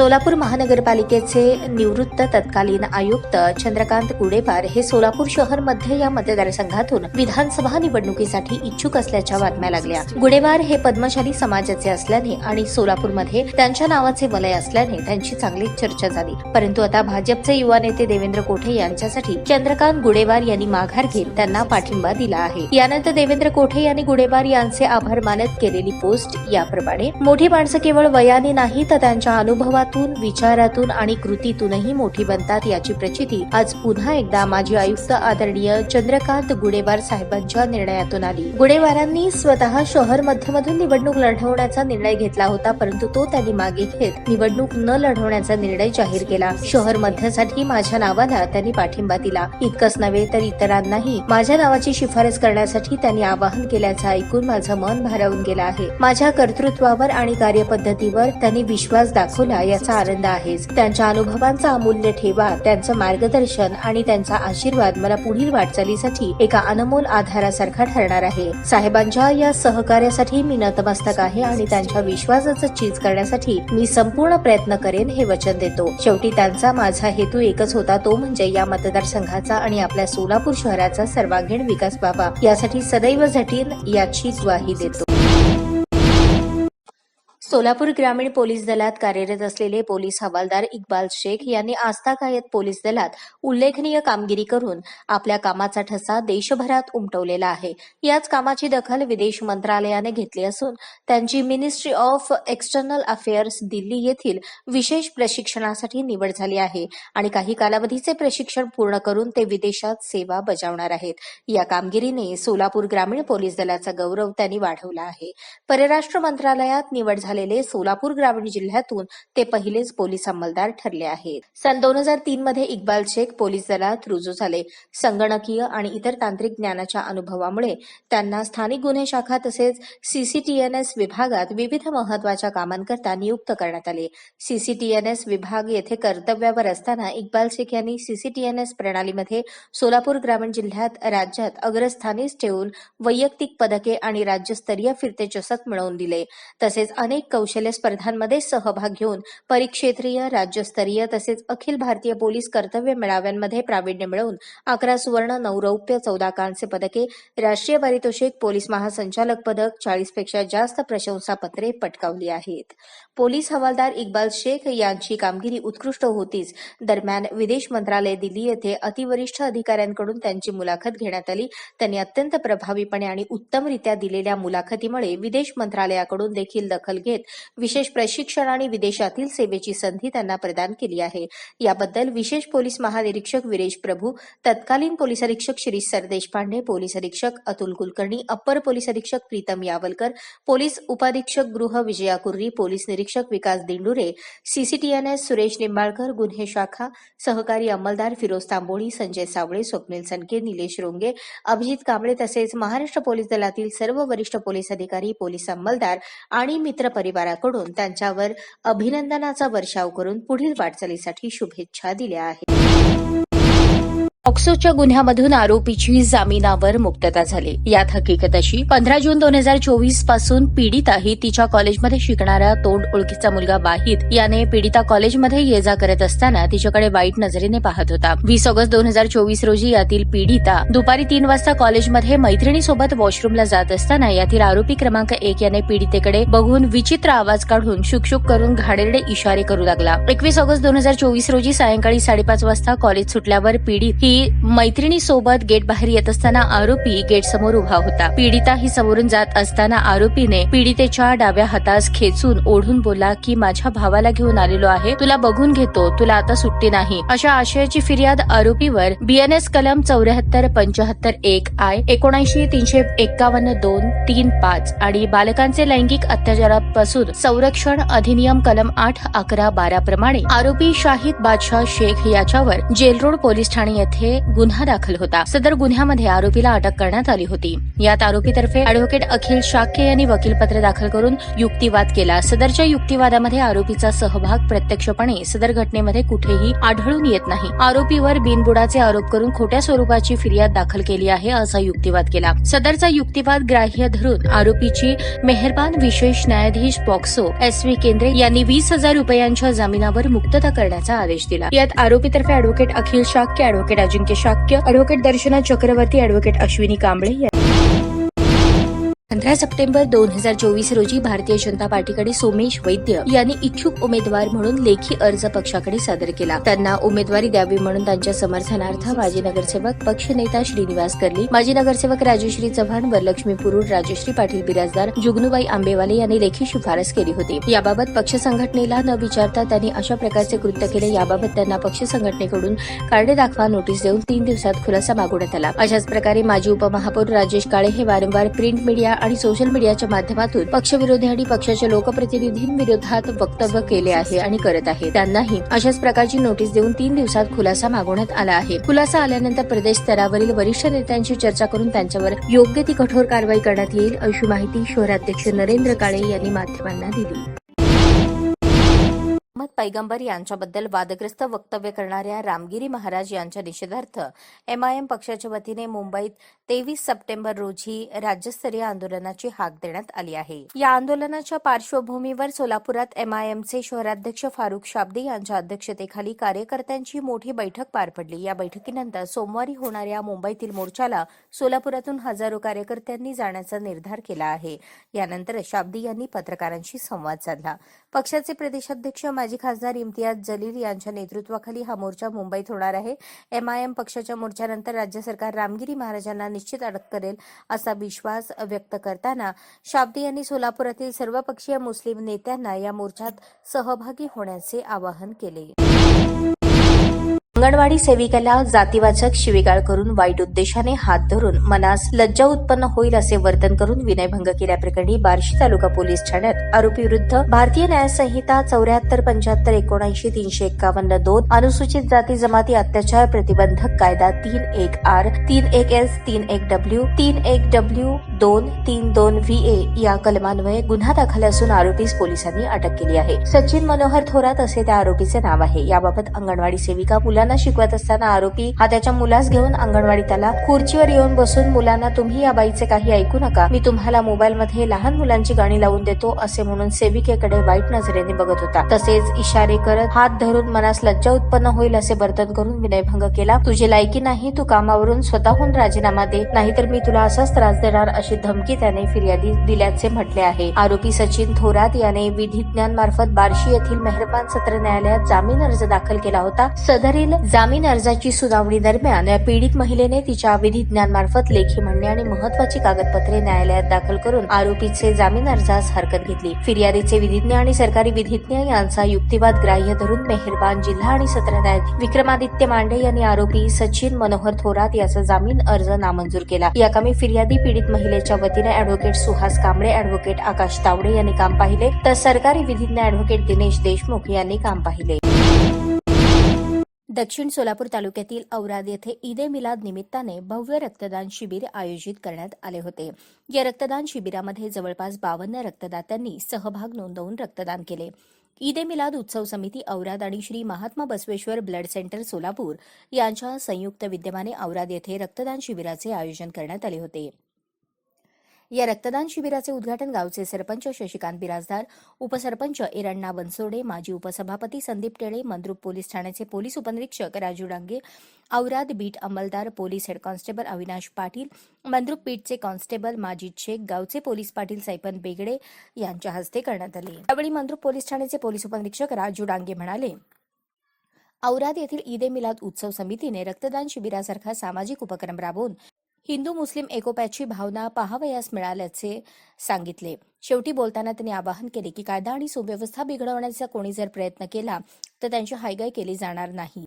सोलापूर महानगरपालिकेचे निवृत्त तत्कालीन आयुक्त चंद्रकांत गुडेवार हे सोलापूर शहरमध्ये या मतदारसंघातून विधानसभा निवडणुकीसाठी इच्छुक असल्याच्या बातम्या लागल्या. गुडेवार हे पद्मशाली समाजाचे असल्याने आणि सोलापूरमध्ये त्यांच्या नावाचे वलय असल्याने त्यांची चांगली चर्चा झाली. परंतु आता भाजपचे युवा नेते देवेंद्र कोठे यांच्यासाठी चंद्रकांत गुडेवार यांनी माघार घेत त्यांना पाठिंबा दिला आहे. यानंतर देवेंद्र कोठे यांनी गुडेवार यांचे आभार मानत केलेली पोस्ट याप्रमाणे मोठी माणसं केवळ वयाने नाही तर त्यांच्या अनुभवात अनुभवातून विचारातून आणि कृतीतूनही मोठी बनतात याची प्रचिती आज पुन्हा एकदा माजी आयुक्त आदरणीय चंद्रकांत गुडेवार साहेबांच्या निर्णयातून आली. गुडेवारांनी स्वतः शहर मध्यमधून निवडणूक लढवण्याचा निर्णय घेतला होता परंतु तो त्यांनी मागे घेत निवडणूक न लढवण्याचा निर्णय जाहीर केला. शहर मध्यसाठी माझ्या नावाला त्यांनी पाठिंबा दिला. इतकंच नव्हे तर इतरांनाही माझ्या नावाची शिफारस करण्यासाठी त्यांनी आवाहन केल्याचं ऐकून माझं मन भारावून गेलं आहे. माझ्या कर्तृत्वावर आणि कार्यपद्धतीवर त्यांनी विश्वास दाखवला याचा आनंद आहेच. त्यांच्या अनुभवांचा अमूल्य ठेवा त्यांचं मार्गदर्शन आणि त्यांचा आशीर्वाद मला पुढील वाटचालीसाठी एका अनमोल आधारासारखा ठरणार आहे. साहेबांच्या या सहकार्यासाठी मी नतमस्तक आहे आणि त्यांच्या विश्वासाचं चीज करण्यासाठी मी संपूर्ण प्रयत्न करेन हे वचन देतो. शेवटी त्यांचा माझा हेतू एकच होता तो म्हणजे या मतदारसंघाचा आणि आपल्या सोलापूर शहराचा सर्वांगीण विकास व्हावा. यासाठी सदैव झटीन याची ग्वाही देतो. सोलापूर ग्रामीण पोलीस दलात कार्यरत असलेले पोलीस हवालदार इक्बाल शेख यांनी आस्था कायत पोलीस दलात उल्लेखनीय कामगिरी करून आपल्या कामाचा ठसा देशभरात उमटवलेला आहे. याच कामाची दखल विदेश मंत्रालयाने घेतली असून त्यांची ministry of external affairs Delhi येथील विशेष प्रशिक्षणासाठी निवड झाली आहे आणि काही कालावधीचे प्रशिक्षण पूर्ण करून ते विदेशात सेवा बजावणार आहेत. या कामगिरीने सोलापूर ग्रामीण पोलीस दलाचा गौरव त्यांनी वाढवला आहे. परराष्ट्र मंत्रालयात निवड झालेले सोलापूर ग्रामीण जिल्ह्यातून ते पहिलेच पोलीस अंमलदार ठरले आहेत. सन दोन हजार तीन मध्ये इक्बाल शेख पोलीस दलात रुजू झाले. संगणकीय आणि इतर तांत्रिक ज्ञानाच्या अनुभवामुळे त्यांना स्थानिक गुन्हे शाखा तसेच सीसीटीएनएस विभागात विविध महत्त्वाच्या कामांकरता नियुक्त करण्यात आले. सीसीटीएनएस विभाग येथे कर्तव्यावर असताना इक्बाल शेख यांनी सीसीटीएनएस प्रणालीमध्ये सोलापूर ग्रामीण जिल्ह्यात राज्यात अग्रस्थानीच ठेवून वैयक्तिक पदके आणि राज्यस्तरीय फिरते चषक मिळवून दिले. तसेच अनेक कौशल्य स्पर्धांमध्ये सहभाग घेऊन परिक्षेत्रीय राज्यस्तरीय तसेच अखिल भारतीय पोलीस कर्तव्य मेळाव्यांमध्ये प्रावीण्य मिळवून अकरा सुवर्ण नऊ रौप्य चौदा कांस्य पदके राष्ट्रीय पारितोषिक पोलीस महासंचालक पदक चाळीसपेक्षा जास्त प्रशंसापत्रे पटकावली आहेत. पोलीस हवालदार इक्बाल शेख यांची कामगिरी उत्कृष्ट होतीच. दरम्यान विदेश मंत्रालय दिल्ली येथे अतिवरिष्ठ अधिकाऱ्यांकडून त्यांची मुलाखत घेण्यात आली. त्यांनी अत्यंत प्रभावीपणे आणि उत्तमरित्या दिलेल्या मुलाखतीमुळे विदेश मंत्रालयाकडून देखील दखल घेत विशेष प्रशिक्षण आणि विदेशातील सेवेची संधी त्यांना प्रदान केली आहे. याबद्दल विशेष पोलीस महानिरीक्षक विरेश प्रभू तत्कालीन पोलीस अधीक्षक शिरीष सरदेशपांडे पोलीस अधीक्षक अतुल कुलकर्णी अप्पर पोलीस अधीक्षक प्रीतम यावलकर पोलीस उपाधीक्षक गृह विजया कुर्री पोलीस निरीक्षक विकास दिंडुरे सीसीटीएनएस सुरेश निंबाळकर गुन्हे शाखा सहकारी अंमलदार फिरोज तांबोळी संजय सावळे स्वप्नील सनके निलेश रोंगे अभिजित कांबळे तसेच महाराष्ट्र पोलीस दलातील सर्व वरिष्ठ पोलीस अधिकारी पोलीस अंमलदार आणि मित्र परिवाराकडून त्यांच्यावर अभिनंदनाचा वर्षाव करून पुढील वाटचालीसाठी शुभेच्छा दिल्या आहेत. पॉक्सोच्या गुन्ह्यामधून आरोपीची जामिनावर मुक्तता झाली. यात हकीकत अशी पंधरा जून दोन हजार चोवीसपासून पीडिता ही तिच्या कॉलेजमध्ये शिकणारा तोंड ओळखीचा मुलगा बाहित याने पीडिता कॉलेजमध्ये ये जा करत असताना तिच्याकडे वाईट नजरेने पाहत होता. वीस ऑगस्ट दोन हजार चोवीस रोजी यातील पीडिता दुपारी तीन वाजता कॉलेजमध्ये मैत्रिणीसोबत वॉशरूमला जात असताना यातील आरोपी क्रमांक एक याने पीडितेकडे बघून विचित्र आवाज काढून शुकशुक करून घाणेरडे इशारे करू लागला. एकवीस ऑगस्ट दोन हजार चोवीस रोजी सायंकाळी साडेपाच वाजता कॉलेज सुटल्यावर पीडित ही मैत्रिणीसोबत गेट बाहेर येत असताना आरोपी गेट समोर उभा होता. पीडिता ही समोरून जात असताना आरोपीने पीडितेच्या डाव्या हातास खेचून ओढून बोलला की माझ्या भावाला घेऊन आलेलो आहे. तुला बघून घेतो. तुला आता सुट्टी नाही. अशा आशयाची फिर्याद आरोपीवर बीएनएस कलम चौऱ्याहत्तर पंचाहत्तर एक आय एकोणऐंशी तीनशे एक्कावन्न दोन तीन पाच आणि बालकांचे लैंगिक अत्याचारापासून संरक्षण अधिनियम कलम आठ अकरा बारा प्रमाणे आरोपी शाहिद बादशाह शेख याच्यावर जेलरोड पोलीस ठाणे येथे गुन्हा दाखल होता. सदर गुन्ह्यामध्ये आरोपीला अटक करण्यात आली होती. यात आरोपीतर्फे अॅडव्होकेट अखिल शाक्य यांनी वकीलपत्र दाखल करून युक्तिवाद केला. सदरच्या युक्तिवादामध्ये आरोपीचा सहभाग प्रत्यक्षपणे सदर घटनेमध्ये कुठेही आढळून येत नाही. आरोपीवर बिनबुडाचे आरोप करून खोट्या स्वरूपाची फिर्याद दाखल केली आहे असा युक्तिवाद केला. सदरचा युक्तिवाद ग्राह्य धरून आरोपीची मेहरबान विशेष न्यायाधीश पॉक्सो एस व्ही केंद्रे यांनी वीस हजार रुपयांच्या जामिनावर मुक्तता करण्याचा आदेश दिला. यात आरोपीतर्फे advocate Akhil Shakya advocate Ajinkya Shakya advocate Darshana Chakraborty advocate Ashwini Kamble या- पंधरा सप्टेंबर दोन हजार चोवीस रोजी भारतीय जनता पार्टीकडे सोमेश वैद्य यांनी इच्छुक उमेदवार म्हणून लेखी अर्ज पक्षाकडे सादर केला. त्यांना उमेदवारी द्यावी म्हणून त्यांच्या समर्थनार्थ माजी नगरसेवक पक्षनेता श्रीनिवास कर्ली माजी नगरसेवक राजश्री चव्हाण वरलक्ष्मी पुरुड राजश्री पाटील बिराजदार जुगनुबाई आंबेवाले यांनी लेखी शिफारस केली होती. याबाबत पक्ष संघटनेला न विचारता त्यांनी अशा प्रकारचे कृत्य केले. याबाबत त्यांना पक्ष संघटनेकडून कार्डे दाखवा नोटीस देऊन तीन दिवसात खुलासा मागवण्यात आला. अशाच प्रकारे माजी उपमहापौर राजेश काळे हे वारंवार प्रिंट मीडिया आणि सोशल मीडियाच्या माध्यमातून पक्षविरोधी आणि पक्षाच्या लोकप्रतिनिधींविरोधात वक्तव्य केले आहे आणि करत आहे. त्यांनाही अशाच प्रकारची नोटीस देऊन तीन दिवसात खुलासा मागवण्यात आला आहे. खुलासा आल्यानंतर प्रदेश स्तरावरील वरिष्ठ नेत्यांशी चर्चा करून त्यांच्यावर योग्य ती कठोर कारवाई करण्यात येईल अशी माहिती शहराध्यक्ष नरेंद्र काळे यांनी माध्यमांना दिली. अहमद पैगंबर यांच्याबद्दल वादग्रस्त वक्तव्य करणाऱ्या रामगिरी महाराज यांच्या निषेधार्थ एमआयएम पक्षाच्या वतीने मुंबईत तेवीस सप्टेंबर रोजी राज्यस्तरीय आंदोलनाची हाक देण्यात आली आहे. या आंदोलनाच्या पार्श्वभूमीवर सोलापुरात एमआयएमचे शहराध्यक्ष फारुख शाब्दी यांच्या अध्यक्षतेखाली कार्यकर्त्यांची मोठी बैठक पार पडली. या बैठकीनंतर सोमवारी होणाऱ्या मुंबईतील मोर्चाला सोलापुरातून हजारो कार्यकर्त्यांनी जाण्याचा निर्धार केला आहे. यानंतर शाब्दी यांनी पत्रकारांशी संवाद साधला. पक्षाचे प्रदेशाध्यक्ष माजी खासदार इम्तियाज जलील यांच्या नेतृत्वाखाली हा मोर्चा मुंबईत होणार आहे. एमआयएम पक्षाच्या मोर्चानंतर राज्य सरकार रामगिरी महाराजांना निश्चित अटक करेल असा विश्वास व्यक्त करताना शाब्दी यांनी सोलापुरातील सर्वपक्षीय मुस्लिम नेत्यांना या मोर्चात सहभागी होण्याचे आवाहन केले. अंगणवाडी सेविकेला जातीवाचक शिवीगाळ करून वाईट उद्देशाने हात धरून मनास लज्जा उत्पन्न होईल असे वर्तन करून विनयभंग केल्याप्रकरणी बार्शी तालुका पोलीस ठाण्यात आरोपी विरुद्ध भारतीय न्यायसंहिता चौऱ्याहत्तर पंच्याहत्तर एकोणऐंशी तीनशे एक्कावन्न दोन अनुसूचित जाती जमाती अत्याचार प्रतिबंधक कायदा तीन एक आर तीन एक एस तीन एक डब्ल्यू तीन एक डब्ल्यू दोन तीन दोन व्ही ए या कलमान्वये गुन्हा दाखल असून आरोपीस पोलिसांनी अटक केली आहे. सचिन मनोहर थोरात असे त्या आरोपीचे नाव आहे. याबाबत अंगणवाडी सेविका मुलांना शिकवत असताना आरोपी हा त्याच्या मुलास घेऊन अंगणवाडीत आला खुर्चीवर येऊन बसून मुलांना तुम्ही या बाईचे काही ऐकू नका. मी तुम्हाला मोबाईलमध्ये लहान मुलांची गाणी लावून देतो असे म्हणून सेविकेकडे वाईट नजरेने बघत होता. तसेच इशारे करत हात धरून मनास लज्जा उत्पन्न होईल असे वर्तन करून विनयभंग केला तुझी लायकी नाही तू कामावरून स्वतःहून राजीनामा दे नाहीतर मी तुला असाच त्रास देणार अशी धमकी त्याने फिर्यादी दिल्याचे म्हटले आहे. आरोपी सचिन थोरात याने विधिज्ञांमार्फत बार्शी येथील मेहरबान सत्र न्यायालयात जामीन अर्ज दाखल केला होता. सदरील जामीन अर्जाची सुनावणी दरम्यान या पीडित महिलेने तिच्या विधिज्ञांमार्फत लेखी म्हणणे आणि महत्वाची कागदपत्रे न्यायालयात दाखल करून आरोपीचे जामीन अर्जास हरकत घेतली. फिर्यादीचे विधिज्ञ आणि सरकारी विधिज्ञ यांचा युक्तिवाद ग्राह्य धरून मेहरबान जिल्हा आणि सत्र न्यायाधीश विक्रमादित्य मांडे यांनी आरोपी सचिन मनोहर थोरात याचा जामीन अर्ज नामंजूर केला. या कामी फिर्यादी पीडित महिलेच्या वतीने अॅडव्होकेट सुहास कांबळे अॅडव्होकेट आकाश तावडे यांनी काम पाहिले तर सरकारी विधिज्ञ अॅडव्होकेट दिनेश देशमुख यांनी काम पाहिले. दक्षिण सोलापूर तालुक्यातील औराद येथे ईद ए मिलाद निमित्ताने भव्य रक्तदान शिबिर आयोजित करण्यात आले होते. या रक्तदान शिबिरामध्ये जवळपास बावन्न रक्तदात्यांनी सहभाग नोंदवून रक्तदान केले. ईद ए मिलाद उत्सव समिती औराद आणि श्री महात्मा बसवेश्वर ब्लड सेंटर सोलापूर यांच्या संयुक्त विद्यमाने औराद येथे रक्तदान शिबिराचे आयोजन करण्यात आले होते. या रक्तदान शिबिराचे उद्घाटन गावचे सरपंच शशिकांत बिराजदार उपसरपंच इरण्णा बनसोडे माजी उपसभापती संदीप टेळे मंद्रुप पोलीस ठाण्याचे पोलीस उपनिरीक्षक Raju Dange Aurad beat अंमलदार police head constable Avinash Patil Mandrup बीटचे constable Majid Shaikh गावचे पोलीस पाटील सैपन बेगडे यांच्या हस्ते करण्यात आले. यावेळी मंद्रुप पोलीस ठाण्याचे पोलीस उपनिरीक्षक राजू डांगे म्हणाले औराद येथील ईद ए मिलाद उत्सव समितीने रक्तदान शिबिरासारखा सामाजिक उपक्रम राबवून हिंदू मुस्लिम एकोप्याची भावना पाहावयास मिळाल्याचे सांगितले. शेवटी बोलताना त्यांनी आवाहन केले की कायदा आणि सुव्यवस्था बिघडवण्याचा कोणी जर प्रयत्न केला तर त्यांची हायगाय केली जाणार नाही.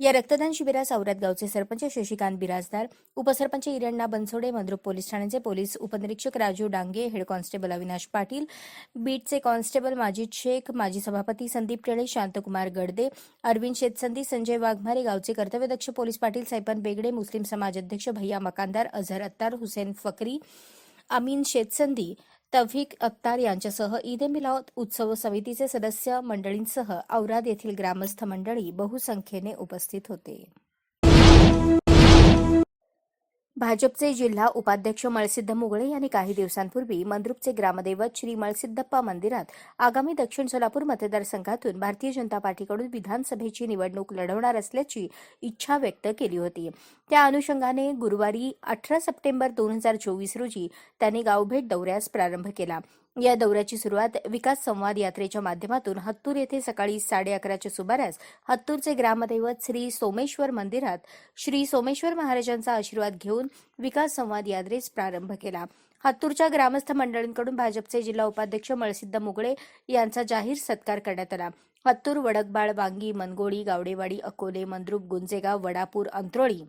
या रक्तदान शिबिरास औरत गावचे सरपंच शशिकांत बिराजदार उपसरपंच इरण्णा बनसोडे मंद्रुप पोलीस ठाण्याचे पोलीस उपनिरीक्षक राजू डांगे हेड कॉन्स्टेबल अविनाश पाटील बीटचे कॉन्स्टेबल माजिद शेख माजी सभापती संदीप टेळे शांतकुमार गडदे अरविंद शेतसंदी संजय वाघमारे गावचे कर्तव्यदक्ष पोलीस पाटील सैपन बेगडे मुस्लिम समाज अध्यक्ष भैया मकानदार अझहर अत्तार हुसेन फकरी अमीन शेतसंदी तव्हीक अत्तार यांच्यासह ईद ए मिलाद उत्सव समितीचे सदस्य मंडळींसह औराद येथील ग्रामस्थ मंडळी बहुसंख्येने उपस्थित होते. भाजपचे जिल्हा उपाध्यक्ष मळसिद्ध मुगळे यांनी काही दिवसांपूर्वी मंद्रुपचे ग्रामदैवत श्री मळसिद्धप्पा मंदिरात आगामी दक्षिण सोलापूर मतदारसंघातून भारतीय जनता पार्टीकडून विधानसभेची निवडणूक लढवणार असल्याची इच्छा व्यक्त केली होती. त्या अनुषंगाने गुरुवारी अठरा सप्टेंबर दोन हजार चोवीस रोजी त्यांनी गावभेट दौऱ्यास प्रारंभ केला. या दौऱ्याची सुरुवात विकास संवाद यात्रेच्या माध्यमातून हत्तूर येथे सकाळी साडे अकराच्या सुमारास हत्तूरचे ग्रामदैवत श्री सोमेश्वर मंदिरात श्री सोमेश्वर महाराजांचा आशीर्वाद घेऊन विकास संवाद यात्रेस प्रारंभ केला. हत्तूरच्या ग्रामस्थ मंडळींकडून भाजपचे जिल्हा उपाध्यक्ष मळसिद्ध मुगळे यांचा जाहीर सत्कार करण्यात आला. हत्तूर वडकबाळ वांगी मनगोळी गावडेवाडी अकोले मंद्रुप गुंजेगाव वडापूर अंत्रोळी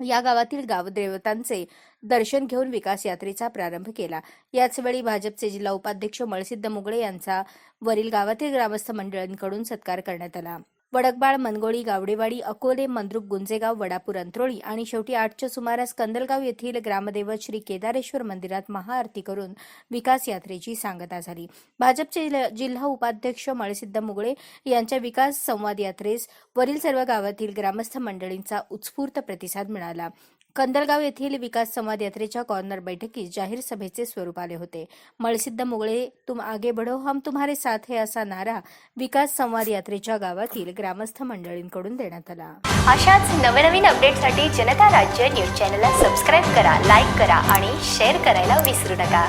या गावातील गावदेवतांचे दर्शन घेऊन विकास यात्रेचा प्रारंभ केला. याचवेळी भाजपचे जिल्हा उपाध्यक्ष मळसिद्ध मुगळे यांचा वरील गावातील ग्रामस्थ मंडळांकडून सत्कार करण्यात आला. वडकबाळ मनगोळी गावडेवाडी अकोले मंद्रुप गुंजेगाव वडापूर अंत्रोळी आणि शेवटी आठच्या सुमारास कंदलगाव येथील ग्रामदैवत श्री केदारेश्वर मंदिरात महाआरती करून विकास यात्रेची सांगता झाली. भाजपचे जिल्हा- जिल्हा उपाध्यक्ष मळसिद्ध मुगळे यांच्या विकास संवाद यात्रेस वरील सर्व गावातील ग्रामस्थ मंडळींचा उत्स्फूर्त प्रतिसाद मिळाला. कंदलगाव येथील विकास संवाद यात्रेच्या कॉर्नर बैठकीत जाहीर सभेचे स्वरूप आले होते. मळसिद्ध मुगळे तुम आगे बढो हम तुम्हारे साथ है असा नारा विकास संवाद यात्रेच्या गावातील ग्रामस्थ मंडळींकडून देण्यात आला. अशाच नवनवीन अपडेटसाठी जनता राज्य न्यूज चॅनलला सबस्क्राईब करा लाईक करा आणि शेअर करायला विसरू नका.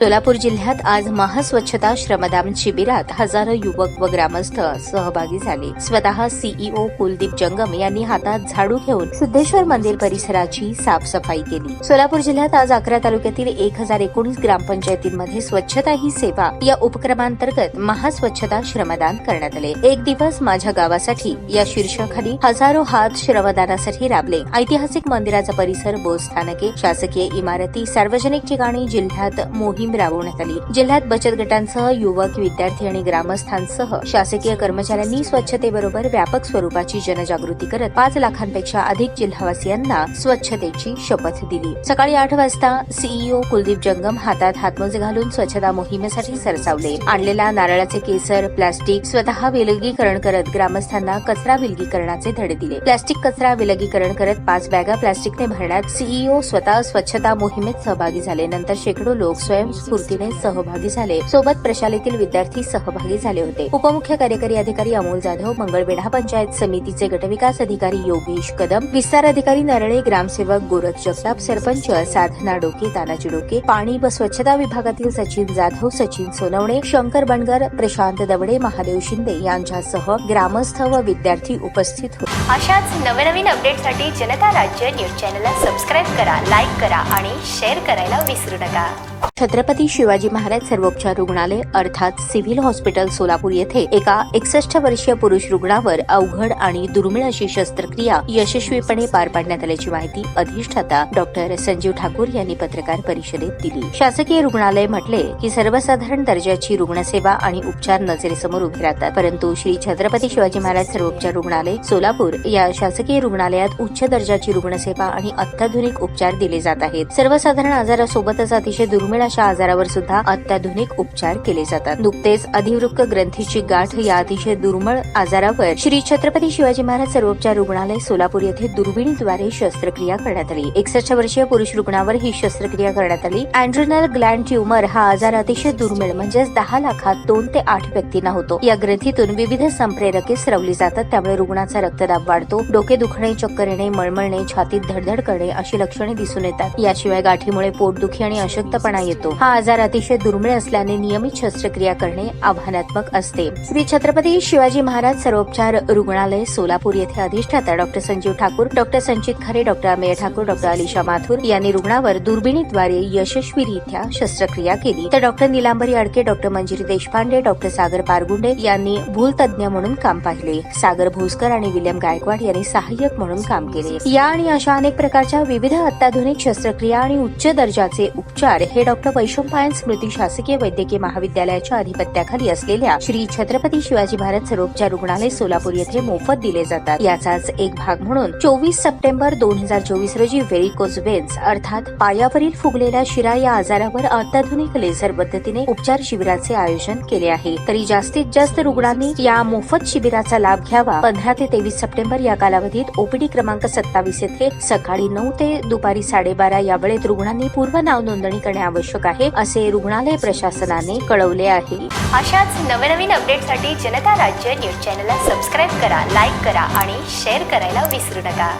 सोलापूर जिल्ह्यात आज महास्वच्छता श्रमदान शिबिरात हजारो युवक व ग्रामस्थ सहभागी झाले. स्वतः सीईओ कुलदीप जंगम यांनी हातात झाडू घेऊन सिद्धेश्वर मंदिर परिसराची साफसफाई केली. सोलापूर जिल्ह्यात आज अकरा तालुक्यातील एक हजार एकोणीस ग्रामपंचायतींमध्ये स्वच्छता ही सेवा या उपक्रमांतर्गत महास्वच्छता श्रमदान करण्यात आले. एक दिवस माझ्या गावासाठी या शीर्षाखाली हजारो हात श्रमदानासाठी राबले. ऐतिहासिक मंदिराचा परिसर बस स्थानके शासकीय इमारती सार्वजनिक ठिकाणी जिल्ह्यात मोहीम राबवण्यात आली. जिल्ह्यात बचत गटांसह युवक विद्यार्थी आणि ग्रामस्थांसह शासकीय कर्मचाऱ्यांनी स्वच्छतेबरोबर व्यापक स्वरूपाची जनजागृती करत पाच लाखांपेक्षा अधिक जिल्हावासियांना स्वच्छ स्वच्छतेची शपथ दिली. सकाळी आठ वाजता सीईओ कुलदीप जंगम हातात हातमोजे घालून स्वच्छता मोहिमेसाठी सरसावले. आणलेला नारळाचे केसर प्लास्टिक स्वतः विलगीकरण करत ग्रामस्थांना कचरा विलगीकरणाचे धडे दिले. प्लास्टिक कचरा विलगीकरण करत पाच बॅगा प्लास्टिकने भरण्यात सीईओ स्वतः स्वच्छता मोहिमेत सहभागी झाले. नंतर शेकडो लोक स्वयंस्फूर्तीने सहभागी झाले. सोबत प्रशालेतील विद्यार्थी सहभागी झाले होते. उपमुख्य कार्यकारी अधिकारी अमोल जाधव मंगळवेढा पंचायत समितीचे गटविकास अधिकारी योगेश कदम विस्तार अधिकारी नरळे ग्रामसेवक गोरख जगताप सरपंच साधना डोके तानाजी डोके पाणी व स्वच्छता विभागातील सचिन जाधव सचिन सोनवणे शंकर बनगर प्रशांत दवडे महादेव शिंदे यांच्यासह ग्रामस्थ व विद्यार्थी उपस्थित होते. अशाच नवनवीन अपडेटसाठी जनता राज्य न्यूज चॅनलला सबस्क्राईब करा लाईक करा आणि शेअर करायला विसरू नका. छत्रपती शिवाजी महाराज सर्वोपचार रुग्णालय अर्थात सिव्हिल हॉस्पिटल सोलापूर येथे एका एकसष्ट वर्षीय पुरुष रुग्णावर अवघड आणि दुर्मिळ अशी शस्त्रक्रिया यशस्वीपणे पार पाडण्यात आल्याची माहिती अधिष्ठाता डॉक्टर संजीव ठाकूर यांनी पत्रकार परिषदेत दिली. शासकीय रुग्णालय म्हटले की सर्वसाधारण दर्जाची रुग्णसेवा आणि उपचार नजरेसमोर उभे राहतात. परंतु श्री छत्रपती शिवाजी महाराज सर्वोपचार रुग्णालय सोलापूर या शासकीय रुग्णालयात उच्च दर्जाची रुग्णसेवा आणि अत्याधुनिक उपचार दिले जात आहेत. सर्वसाधारण आजारासोबतच अतिशय दुर्मिळ अशा आजारावर सुद्धा अत्याधुनिक उपचार केले जातात. नुकतेच अधिवृक्क ग्रंथीची गाठ या अतिशय दुर्मळ आजारावर श्री छत्रपती शिवाजी महाराज सर्वोपचार रुग्णालय सोलापूर येथे दुर्बिणीद्वारे शस्त्रक्रिया करण्यात आली. एकसष्ट वर्षीय पुरुष रुग्णावर ही शस्त्रक्रिया करण्यात आली. अँड्रिनल ग्लँड ट्यूमर हा आजार अतिशय दुर्मिळ म्हणजेच दहा लाखात दोन ते आठ व्यक्तींना होतो. या ग्रंथीतून विविध संप्रेरके स्रवली जातात. त्यामुळे रुग्णाचा रक्तदाब वाढतो. डोके दुखणे चक्कर येणे मळमळणे छातीत धडधड करणे अशी लक्षणे दिसून येतात. याशिवाय गाठीमुळे पोटदुखी आणि अशक्तपणा येतो. येतो. हा आजार अतिशय दुर्मिळ असल्याने नियमित शस्त्रक्रिया करणे आव्हानात्मक असते. श्री छत्रपती शिवाजी महाराज सर्वोपचार रुग्णालय सोलापूर येथे अधिष्ठाता doctor Sanjeev Thakur doctor Sanchit Khare doctor Amey Thakur doctor Alisha Mathur यांनी रुग्णावर दुर्बिणीद्वारे यशस्वीरित्या शस्त्रक्रिया केली. तर doctor Nilambari Adke doctor Manjiri Deshpande doctor Sagar Pargunde यांनी भूलतज्ञ म्हणून काम पाहिले. सागर भोसकर आणि विल्यम गायकवाड यांनी सहाय्यक म्हणून काम केले. या आणि अशा अनेक प्रकारच्या विविध अत्याधुनिक शस्त्रक्रिया आणि उच्च दर्जाचे उपचार हे डॉक्टर वैशंपायन स्मृती शासकीय वैद्यकीय महाविद्यालयाच्या अधिपत्याखाली असलेल्या श्री छत्रपती शिवाजी महाराज सर्वोपचार रुग्णालय सोलापूर येथे मोफत दिले जातात. याचाच एक भाग म्हणून चोवीस सप्टेंबर दोन हजार चोवीस रोजी व्हेरिकोज वेन्स अर्थात पायावरील फुगलेल्या शिरा या आजारावर अत्याधुनिक लेझर पद्धतीने उपचार शिबिराचे आयोजन केले आहे. तरी जास्तीत जास्त रुग्णांनी या मोफत शिबिराचा लाभ घ्यावा. पंधरा ते तेवीस सप्टेंबर या कालावधीत ओपीडी क्रमांक सत्तावीस येथे सकाळी नऊ ते दुपारी साडेबारा या वेळेत रुग्णांनी पूर्व नाव नोंदणी करणे आवश्यक आहे असे रुग्णालय प्रशासनाने कळवले आहे. अशाच नवनवीन अपडेटसाठी जनता राज्य न्यूज चॅनलला सबस्क्राईब करा लाईक करा आणि शेअर करायला विसरू नका.